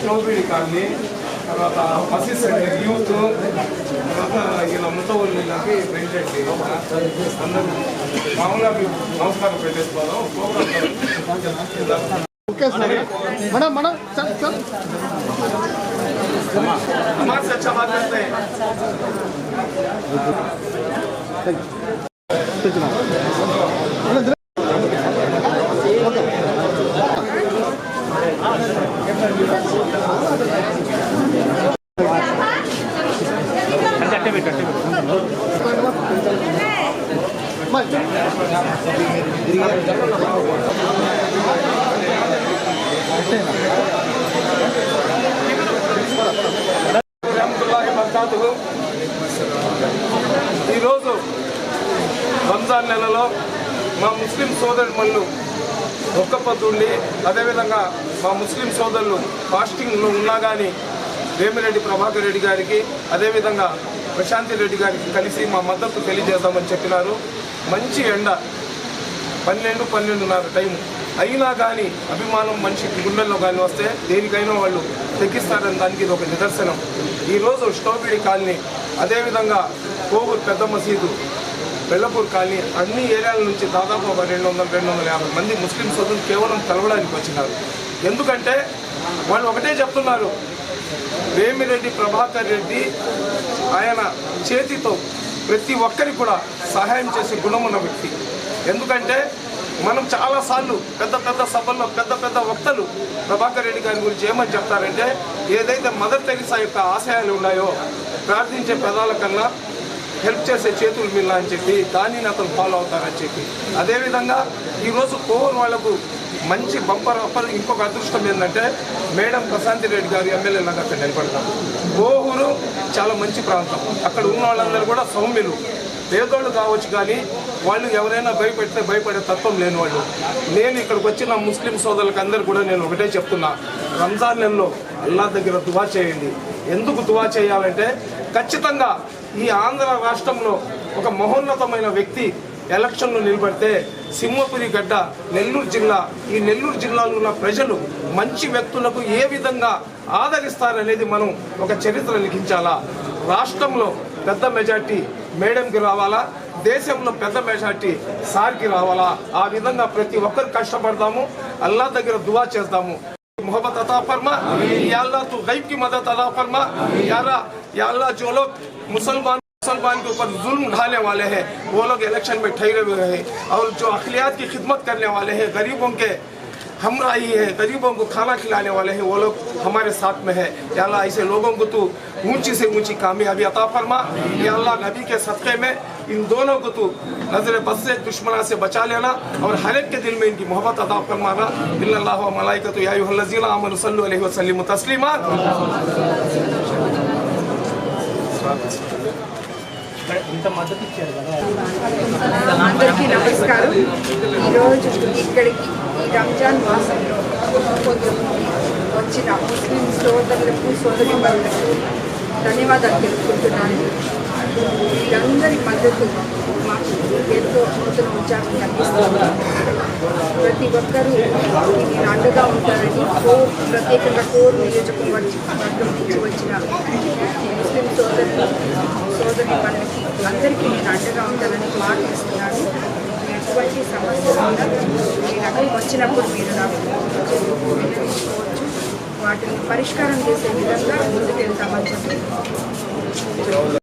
స్ట్రోబెరీ colony తర్వాత మసీద్ centre youth తర్వాత ఇలా ముత్తవల్లికి ప్రెసిడెంట్ అందరూ మామూలుగా మీకు నమస్కారం పెట్టేసుకోవడం programme okay sir madam madam sir sir हमारे से अच्छा बात करते हैं రహమతుల్లాహి బర్కాతుహు. ఈరోజు రంజాన్ నెలలో మా ముస్లిం సోదరుమణులు మళ్ళు పొద్దుండి అదేవిధంగా మా ముస్లిం సోదరులు ఫాస్టింగ్లో ఉన్నా కానీ వేమిరెడ్డి ప్రభాకర్ రెడ్డి గారికి అదేవిధంగా ప్రశాంతి రెడ్డి గారికి కలిసి మా మద్దతు తెలియజేద్దామని చెప్పినారు. మంచి ఎండ పన్నెండు పన్నెండున్నర టైం అయినా కానీ అభిమానం మనిషి గుండెల్లో కానీ వస్తే దేనికైనా వాళ్ళు తెగిస్తారని దానికి ఇది ఒక నిదర్శనం. ఈరోజు స్టోబిడి కాలనీ అదేవిధంగా కోవూరు పెద్ద మసీదు బెల్లపూర్ కాలనీ అన్ని ఏరియాల నుంచి దాదాపు ఒక రెండు వందల రెండు వందల యాభై మంది ముస్లిం సోదరులు కేవలం కలవడానికి వచ్చినారు. ఎందుకంటే వాళ్ళు ఒకటే చెప్తున్నారు వేమిరెడ్డి ప్రభాకర్ రెడ్డి ఆయన చేతితో ప్రతి ఒక్కరికి కూడా సహాయం చేసే గుణం వ్యక్తి. ఎందుకంటే మనం చాలాసార్లు పెద్ద పెద్ద సభల్లో పెద్ద పెద్ద వక్తలు ప్రభాకర్ రెడ్డి గారి గురించి ఏమని చెప్తారంటే ఏదైతే మదర్ తెరిసా యొక్క ఆశయాలు ఉన్నాయో ప్రార్థించే పెదాల కన్నా హెల్ప్ చేసే చేతులు మిల్లా అని చెప్పి దానిని అతను ఫాలో అవుతారని చెప్పి. అదేవిధంగా ఈరోజు కోవన్ వాళ్ళకు మంచి బంపర్ ఆఫర్. ఇంకొక అదృష్టం ఏంటంటే మేడం ప్రశాంతి రెడ్డి గారు ఎమ్మెల్యే నాకు అక్కడ నిలబడతాం గోహూరు చాలా మంచి ప్రాంతం. అక్కడ ఉన్న వాళ్ళందరూ కూడా సౌమ్యులు. పేదోళ్ళు కావచ్చు కానీ వాళ్ళు ఎవరైనా భయపెడితే భయపడే తత్వం లేని వాళ్ళు నేను ఇక్కడికి వచ్చిన ముస్లిం సోదరులకు కూడా నేను ఒకటే చెప్తున్నా. రంజాన్ నెలలో అల్లా దగ్గర దువా చేయండి. ఎందుకు దువా చేయాలంటే ఖచ్చితంగా ఈ ఆంధ్ర రాష్ట్రంలో ఒక మహోన్నతమైన వ్యక్తి ఎలక్షన్లు నిలబడితే సింహపురి గడ్డ నెల్లూరు జిల్లా ఈ నెల్లూరు జిల్లాలో ఉన్న ప్రజలు మంచి వ్యక్తులకు ఏ విధంగా ఆదరిస్తారనేది మనం ఒక చరిత్ర లిఖించాలా రాష్ట్రంలో పెద్ద మెజార్టీ మేడంకి రావాలా దేశంలో పెద్ద మెజార్టీ సార్కి రావాలా ఆ విధంగా ప్రతి ఒక్కరు కష్టపడదాము అల్లా దగ్గర దువా చేద్దాము मोहब्बत अता फरमा या अल्लाह तू गैब की मदद अता फरमा या अल्लाह या अल्लाह जो लोग मुसलमान मुसलमान के ऊपर जुल्म ढाने वाले हैं, वो लोग इलेक्शन में ठहरे हुए हैं और जो अखिलियात की खिदमत करने वाले हैं, गरीबों के हमराही है, गरीबों को खाना खिलाने वाले हैं, वो लोग हमारे साथ में है। या अल्लाह ऐसे लोगों को तू ऊँची से ऊँची कामयाबी अता फरमा। या अल्लाह नबी के सदक़े में इन दोनों को तू नज़र बस से, दुश्मना से बचा लेना और हर एक के दिल में इनकी मोहब्बत अदा फरमाना। इल्लल्लाहु व मलाइकतु या अय्युहल्लज़ीना आमनु सल्लु अलैहि व सल्लिमु तस्लीमा అందరికీ నమస్కారం. ఈరోజు ఇక్కడికి ఈ రంజాన్ మాసంలో కొంచెం వచ్చిన ముస్లిం సోదరులకు సోదరి ధన్యవాదాలు తెలుపుకుంటున్నాను. వీరందరి మద్దతు మాకు ఎంతో నూతన ఉత్సాహం కలిగిస్తుంది ప్రతి ఒక్కరూ నేను అండగా ఉంటారని కోర్ ప్రత్యేకంగా కోర్ నియోజకవర్గం నుంచి వచ్చిన ముస్లిం సోదరులు మనకి అందరికీ నేను అండగా ఉంటానని మాట ఇస్తున్నాను ఎటువంటి సమస్యలు ఉన్నా ఇచ్చినప్పుడు వచ్చినప్పుడు మీరు నాకు వాటిని పరిష్కారం చేసే విధంగా ముందుకెళ్తామని చెప్పి